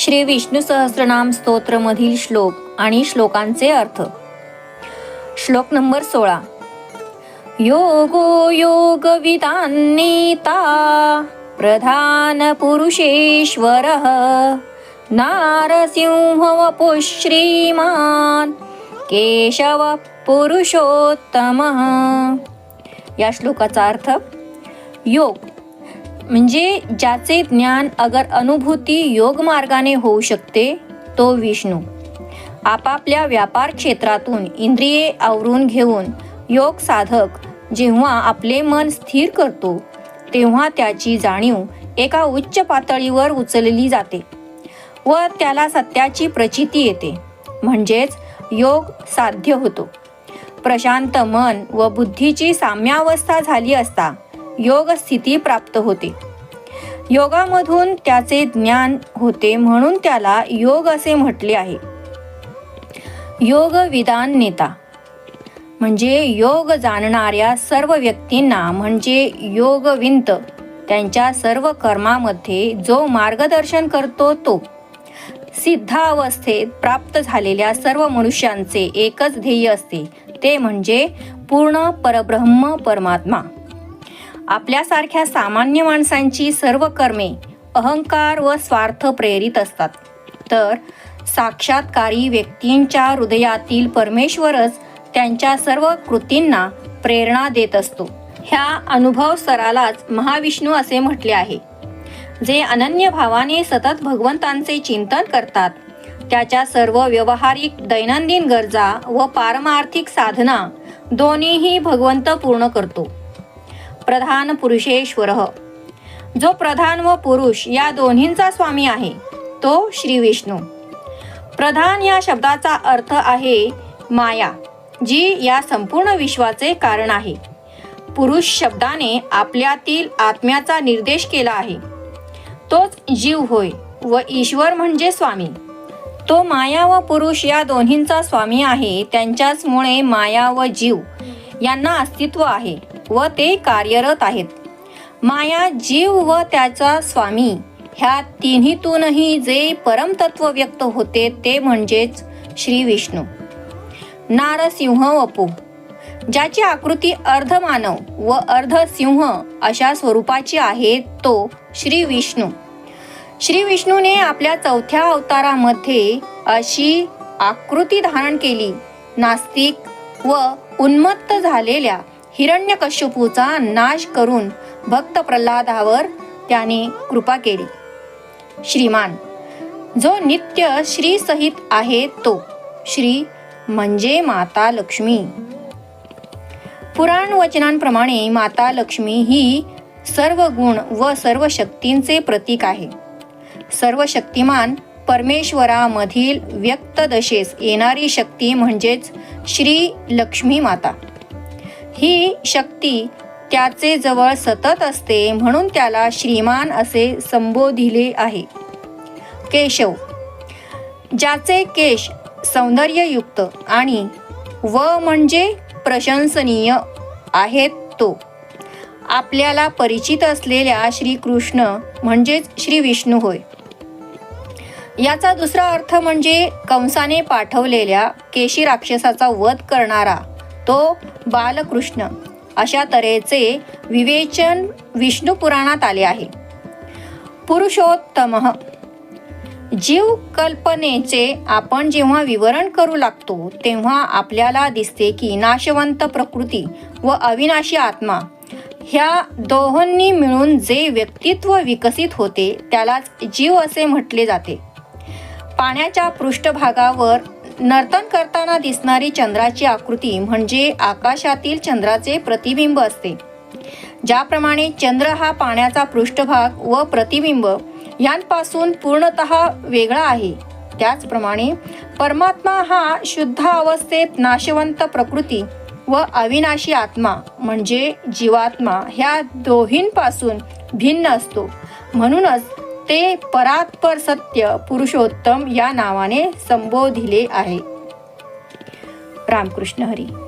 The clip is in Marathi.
श्री विष्णू सहस्रनाम स्तोत्रमधील श्लोक आणि श्लोकांचे अर्थ. श्लोक नंबर सोळा. योगो योगविदान्नेता प्रधान पुरुषेश्वर नारसिंह श्रीमान केशव पुरुषोत्तम. या श्लोकाचा अर्थ योग. म्हणजे ज्याचे ज्ञान अगर अनुभूती योग मार्गाने होऊ शकते तो विष्णू. आपापल्या व्यापार क्षेत्रातून इंद्रिये आवरून घेऊन योग साधक जेव्हा आपले मन स्थिर करतो तेव्हा त्याची जाणीव एका उच्च पातळीवर उचलली जाते व त्याला सत्याची प्रचिती येते. म्हणजेच योग साध्य होतो. प्रशांत मन व बुद्धीची साम्यावस्था झाली असता योग स्थिती प्राप्त होते. योगामधून त्याचे ज्ञान होते म्हणून त्याला योग असे म्हटले आहे. योग विधान नेता. म्हणजे योग जाणणाऱ्या सर्व व्यक्तींना म्हणजे योगविंत त्यांच्या सर्व कर्मामध्ये जो मार्गदर्शन करतो तो. सिद्धावस्थेत प्राप्त झालेल्या सर्व मनुष्यांचे एकच ध्येय असते ते म्हणजे पूर्ण परब्रह्म परमात्मा. आपल्यासारख्या सामान्य माणसांची सर्व कर्मे अहंकार व स्वार्थ प्रेरित असतात. तर साक्षात्कारी व्यक्तींच्या हृदयातील परमेश्वरच त्यांच्या सर्व कृतींना प्रेरणा देत असतो. ह्या अनुभव स्तरालाच महाविष्णू असे म्हटले आहे. जे अनन्य भावाने सतत भगवंतांचे चिंतन करतात त्याच्या सर्व व्यवहारिक दैनंदिन गरजा व पारमार्थिक साधना दोन्हीही भगवंत पूर्ण करतो. प्रधान पुरुषेश्वर. जो प्रधान व पुरुष या दोन्हींचा स्वामी आहे तो श्री विष्णू. प्रधान या शब्दाचा अर्थ आहे माया जी या संपूर्ण विश्वाचे कारण आहे. पुरुष शब्दाने आपल्यातील आत्म्याचा निर्देश केला आहे. तोच जीव होय व ईश्वर म्हणजे स्वामी. तो माया व पुरुष या दोन्हींचा स्वामी आहे त्यांच्याचमुळे माया व जीव यांना अस्तित्व आहे. व ते कार्यरत आहेत. माया जीव व त्याचा स्वामी ह्या तिन्हीतूनही जे परमतत्व व्यक्त होते ते म्हणजेच श्री विष्णू. नारसिंह वपू ज्याची आकृती अर्धमानव व अर्ध सिंह अशा स्वरूपाची आहे तो श्री विष्णू. श्री विष्णूने आपल्या चौथ्या अवतारामध्ये अशी आकृती धारण केली नास्तिक व उन्मत्त झालेल्या हिरण्यकश्यपूचा नाश करून भक्त प्रल्हादावर त्याने कृपा केली. श्रीमान जो नित्य श्री सहित आहे तो. श्री म्हणजे माता लक्ष्मी. पुराण वचनांप्रमाणे माता लक्ष्मी ही सर्व गुण व सर्व शक्तींचे प्रतीक आहे. सर्व शक्तिमान परमेश्वरामधील व्यक्त दशेस येणारी शक्ती म्हणजेच श्री लक्ष्मी माता. ही शक्ती त्याचे जवळ सतत असते म्हणून त्याला श्रीमान असे संबोधिले आहे. केशव. ज्याचे केश सौंदर्ययुक्त आणि व म्हणजे प्रशंसनीय आहेत तो. आपल्याला परिचित असलेल्या श्रीकृष्ण म्हणजेच श्री विष्णू होय. याचा दुसरा अर्थ म्हणजे कंसाने पाठवलेल्या केशी राक्षसाचा वध करणारा तो बालकृष्ण. अशा तऱ्हेचे विवेचन विष्णू पुराणात आले आहे. पुरुषोत्तम. जीव कल्पनेचे आपण जेव्हा विवरण करू लागतो तेव्हा आपल्याला दिसते की नाशवंत प्रकृती व अविनाशी आत्मा ह्या दोहोंनी मिळून जे व्यक्तित्व विकसित होते त्यालाच जीव असे म्हटले जाते. पाण्याच्या पृष्ठभागावर नर्तन करताना दिसणारी चंद्राची आकृती म्हणजे आकाशातील चंद्राचे प्रतिबिंब असते. ज्याप्रमाणे चंद्र हा पाण्याचा पृष्ठभाग व प्रतिबिंब यांपासून पूर्णत वेगळा आहे. त्याचप्रमाणे परमात्मा हा शुद्ध अवस्थेत नाशवंत प्रकृती व अविनाशी आत्मा म्हणजे जीवात्मा ह्या दोहींपासून भिन्न असतो. म्हणूनच ते परात्पर सत्य पुरुषोत्तम या नावाने संबोधिले आहे. रामकृष्ण हरी.